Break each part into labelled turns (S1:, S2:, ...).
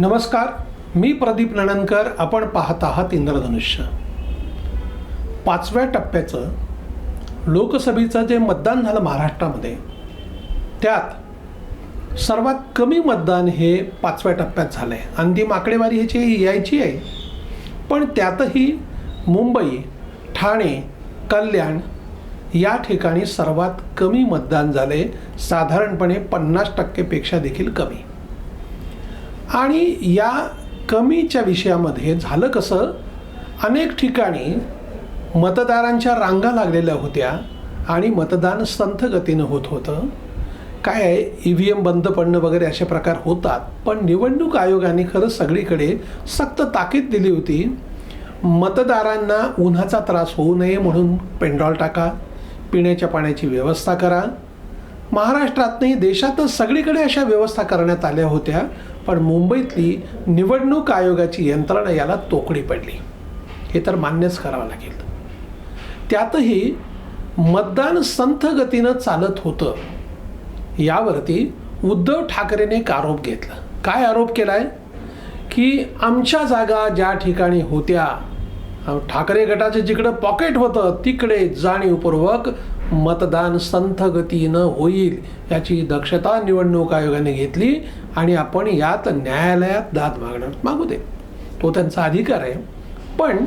S1: नमस्कार मी प्रदीप नणनकर आपण पाहत आहात इंद्रधनुष्य. पाचव्या टप्प्याचं लोकसभेचं जे मतदान झालं महाराष्ट्रामध्ये त्यात सर्वात कमी मतदान हे पाचव्या टप्प्यात झालं आहे अंतिम आकडेवारी ह्याची यायची आहे पण त्यातही मुंबई ठाणे कल्याण या ठिकाणी सर्वात कमी मतदान झाले साधारणपणे पन्नास टक्केपेक्षा देखील कमी. आणि या कमीच्या विषयामध्ये झालं कसं? अनेक ठिकाणी मतदारांच्या रांगा लागलेल्या होत्या आणि मतदान संथ गतीनं होत होतं. काय आहे? ई व्ही एम बंद पडणं वगैरे असे प्रकार होतात. पण निवडणूक आयोगाने खरं सगळीकडे सक्त ताकीद दिली होती. मतदारांना उन्हाचा त्रास होऊ नये म्हणून पेंडॉल टाका. पिण्याच्या पाण्याची व्यवस्था करा. महाराष्ट्रात नाही देशातच सगळीकडे अशा व्यवस्था करण्यात आल्या होत्या पण मुंबईतली निवडणूक आयोगाची यंत्रणा याला तोकडी पडली. हे तर मान्यच करावं लागेल. त्यातही मतदान संथ गतीनं चालत होतं. यावरती उद्धव ठाकरेने एक आरोप घेतला. काय आरोप केलाय? की आमच्या जागा ज्या ठिकाणी होत्या ठाकरे गटाचं जिकडं पॉकेट होतं तिकडे जाणीवपूर्वक मतदान संथ गतीनं होईल याची दक्षता निवडणूक आयोगाने घेतली आणि आपण यात न्यायालयात दाद मागणार मागू दे. तो त्यांचा अधिकार आहे. पण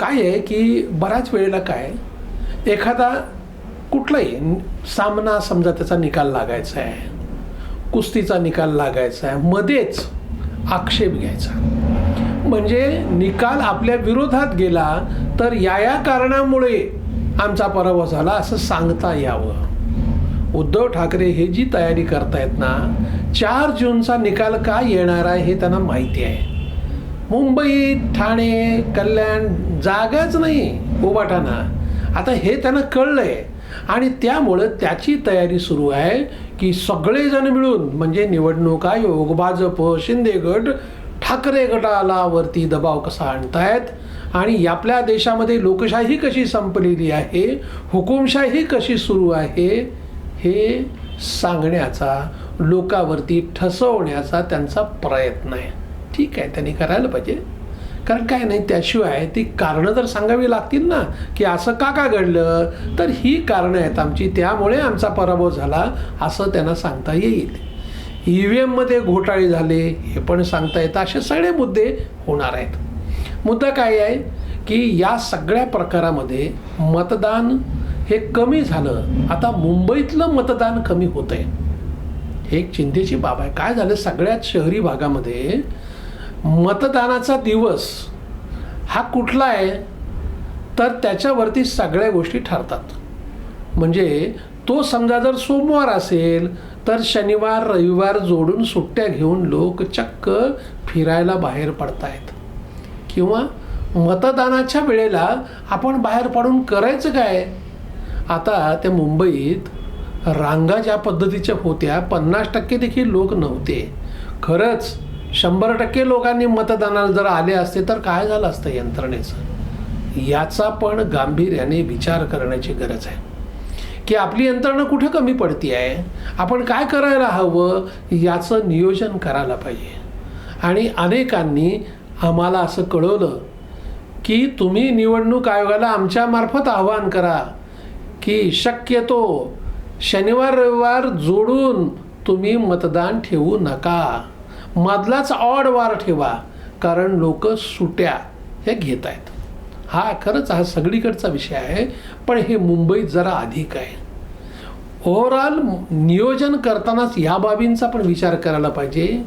S1: काय आहे की बऱ्याच वेळेला काय एखादा कुठलाही सामना समजा त्याचा निकाल लागायचा आहे कुस्तीचा निकाल लागायचा आहे मध्येच आक्षेप घ्यायचा. म्हणजे निकाल आपल्या विरोधात गेला तर या या कारणामुळे आमचा पराभव झाला असं सांगता यावं. उद्धव ठाकरे हे जी तयारी करतायत ना चार जूनचा निकाल काय येणार आहे हे त्यांना माहिती आहे. मुंबई ठाणे कल्याण जागाच नाही उबाटाना आता हे त्यांना कळलंय. आणि त्यामुळं त्याची तयारी सुरू आहे की सगळेजण मिळून म्हणजे निवडणूक आयोग भाजप शिंदे गट ठाकरे गटाला वरती दबाव कसा आणतायत? आणि आपल्या देशामध्ये लोकशाही कशी संपलेली आहे हुकुमशाही कशी सुरू आहे हे सांगण्याचा लोकावरती ठसवण्याचा त्यांचा प्रयत्न आहे. ठीक आहे त्यांनी करायला पाहिजे. कारण काय नाही त्याशिवाय ती कारणं तर सांगावी लागतील ना की असं का का घडलं? तर ही कारणं आहेत आमची त्यामुळे आमचा पराभव झाला असं त्यांना सांगता येईल. ई व्ही एममध्ये घोटाळे झाले हे पण सांगता येतं असे सगळे मुद्दे होणार आहेत. मुद्दा काय आहे की या सगळ्या प्रकारामध्ये मतदान हे कमी झालं. आता मुंबईतलं मतदान कमी होत आहे. हे एक चिंतेची बाब आहे. काय झालं? सगळ्यात शहरी भागामध्ये मतदानाचा दिवस हा कुठला आहे? तर त्याच्यावरती सगळ्या गोष्टी ठरतात. म्हणजे तो समजा जर सोमवार असेल तर शनिवार रविवार जोडून सुट्ट्या घेऊन लोक चक्क फिरायला बाहेर पडतायत. किंवा मतदानाच्या वेळेला आपण बाहेर पडून करायचं काय? आता त्या मुंबईत रांगा ज्या पद्धतीच्या होत्या पन्नास टक्के देखील लोक नव्हते. खरंच शंभर टक्के लोकांनी मतदानाला जर आले असते तर काय झालं असतं यंत्रणेचं? याचा पण गांभीर्याने विचार करण्याची गरज आहे. की आपली यंत्रणा कुठं कमी पडती आहे? आपण काय करायला हवं? याचं नियोजन करायला पाहिजे. आणि अनेकांनी आम्हाला असं कळवलं की तुम्ही निवडणूक आयोगाला आमच्यामार्फत आवाहन करा की शक्यतो शनिवार रविवार जोडून तुम्ही मतदान ठेवू नका. मधलाच ऑड वार ठेवा कारण लोक सुट्या हे घेत आहेत हा खरंच हा सगळीकडचा विषय आहे पण हे मुंबईत जरा अधिक आहे. ओव्हरऑल नियोजन करतानाच या बाबींचा पण विचार करायला पाहिजे.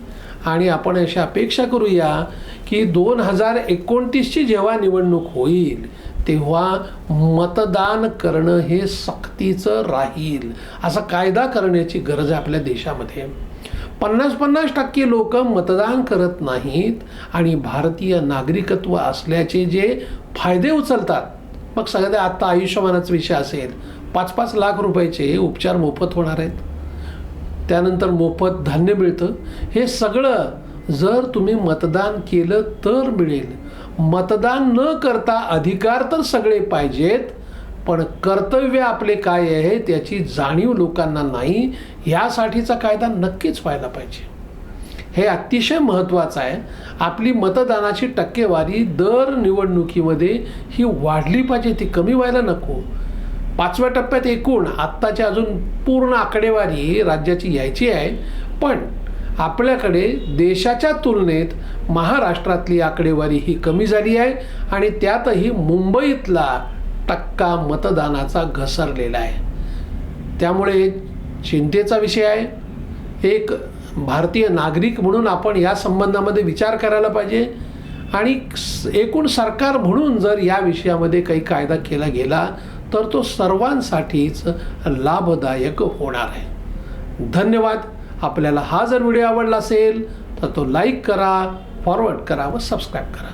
S1: आणि आपण अशी अपेक्षा करूया की दोन हजार एकोणतीसची जेव्हा निवडणूक होईल तेव्हा मतदान करणं हे सक्तीचं राहील. असा कायदा करण्याची गरज आहे आपल्या देशामध्ये. पन्नास पन्नास टक्के लोक मतदान करत नाहीत आणि भारतीय नागरिकत्व असल्याचे जे फायदे उचलतात. मग सगळ्यात आत्ता आयुष्यमानाचा विषय असेल. पाच पाच लाख रुपयाचे उपचार मोफत होणार आहेत. त्यानंतर मोफत धान्य मिळतं. हे सगळं जर तुम्ही मतदान केलं तर मिळेल. मतदान न करता अधिकार तर सगळे पाहिजेत पण कर्तव्य आपले काय आहे त्याची जाणीव लोकांना नाही यासाठीचा कायदा नक्कीच व्हायला पाहिजे. हे अतिशय महत्त्वाचं आहे. आपली मतदानाची टक्केवारी दर निवडणुकीमध्ये ही वाढली पाहिजे ती कमी व्हायला नको. पाचव्या टप्प्यात एकूण आत्ताची अजून पूर्ण आकडेवारी राज्याची यायची आहे. पण आपल्याकडे देशाच्या तुलनेत महाराष्ट्रातली आकडेवारी ही कमी झाली आहे आणि त्यातही मुंबईतला टक्का मतदानाचा घसरलेला आहे. त्यामुळे चिंतेचा विषय आहे. एक भारतीय नागरिक म्हणून आपण या संबंधामध्ये विचार करायला पाहिजे आणि एकूण सरकार म्हणून जर या विषयामध्ये काही कायदा केला गेला तर तो सर्वांसाठीच लाभदायक होणार आहे. धन्यवाद. आपल्याला हा जर व्हिडिओ आवडला असेल तर तो लाईक करा फॉरवर्ड करा व सबस्क्राईब करा.